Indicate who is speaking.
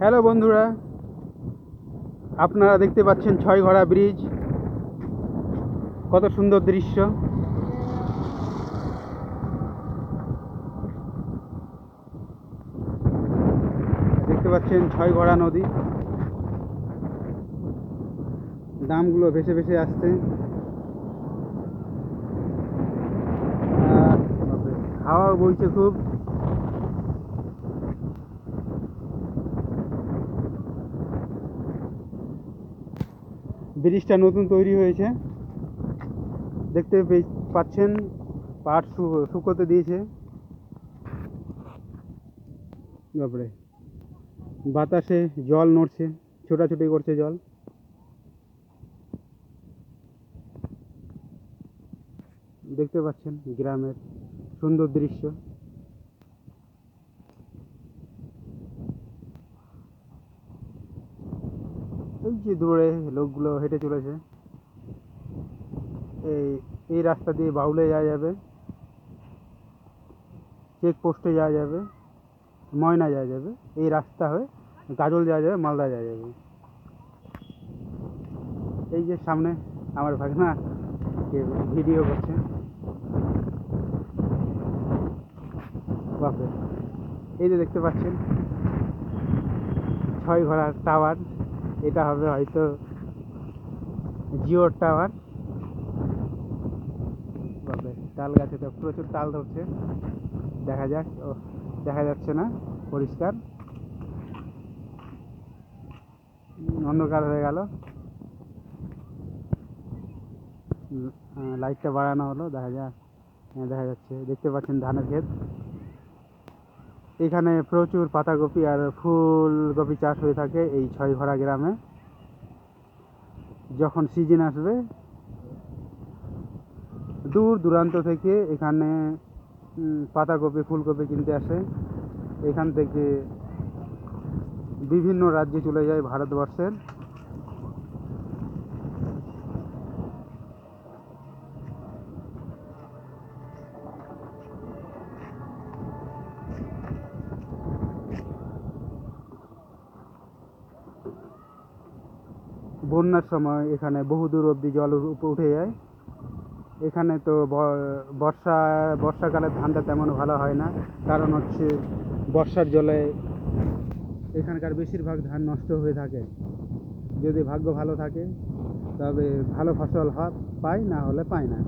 Speaker 1: Hello বন্ধুরা। আপনারা দেখতে পাচ্ছেন ছয় ঘোড়া ব্রিজ। কত সুন্দর দৃশ্য। দেখতে পাচ্ছেন ছয় ঘোড়া নদী। দামগুলো ভেসে ভেসে আসছে। হাওয়া বইছে খুব। ব্রিজটা নতুন তৈরি হয়েছে। দেখতে পাচ্ছেন পাট শুকোতে দিয়েছে। তারপরে বাতাসে জল নড়ছে, ছোটাছুটি করছে জল। দেখতে পাচ্ছেন গ্রামের সুন্দর দৃশ্য। এই যে দূরে লোকগুলো হেঁটে চলেছে, এই এই রাস্তা দিয়ে বাউলে যাওয়া যাবে চেক পোস্টে যাওয়া যাবে, ময়না যাওয়া যাবে, এই রাস্তা হয়ে গাজল যাওয়া যাবে, মালদা যাওয়া যাবে। এই যে সামনে আমার ভাগনা ভিডিও করছে। বাপরে, এই যে দেখতে পাচ্ছেন, ছয় ঘোড়ার টাওয়ার। এটা হবে হয়তো জিওর টাওয়ার। তাল গাছে তো প্রচুর তাল ধরছে। দেখা যাক, ও, দেখা যাচ্ছে না, পরিষ্কার। অন্ধকার হয়ে গেল। লাইটটা বাড়ানো হলো, দেখা যাক হ্যাঁ দেখা যাচ্ছে। দেখতে পাচ্ছেন ধানের ক্ষেত। এখানে প্রচুর পাতাকপি আর ফুলকপি চাষ হয়ে থাকে এই ছয়ঘরা গ্রামে। যখন সিজন আসবে, দূর দূরান্ত থেকে এখানে পাতাকপি, ফুলকপি কিনতে আসে। এখান থেকে বিভিন্ন রাজ্যে চলে যায় ভারতবর্ষের। বন্যার সময় এখানে বহু দূর অবধি জল উঠে যায়। এখানে তো বর্ষা, বর্ষাকালে ধানটা তেমন ভালো হয় না। কারণ হচ্ছে বর্ষার জলে এখানকার বেশিরভাগ ধান নষ্ট হয়ে থাকে। যদি ভাগ্য ভালো থাকে, তবে ভালো ফসল হয় পায়, না হলে পায় না।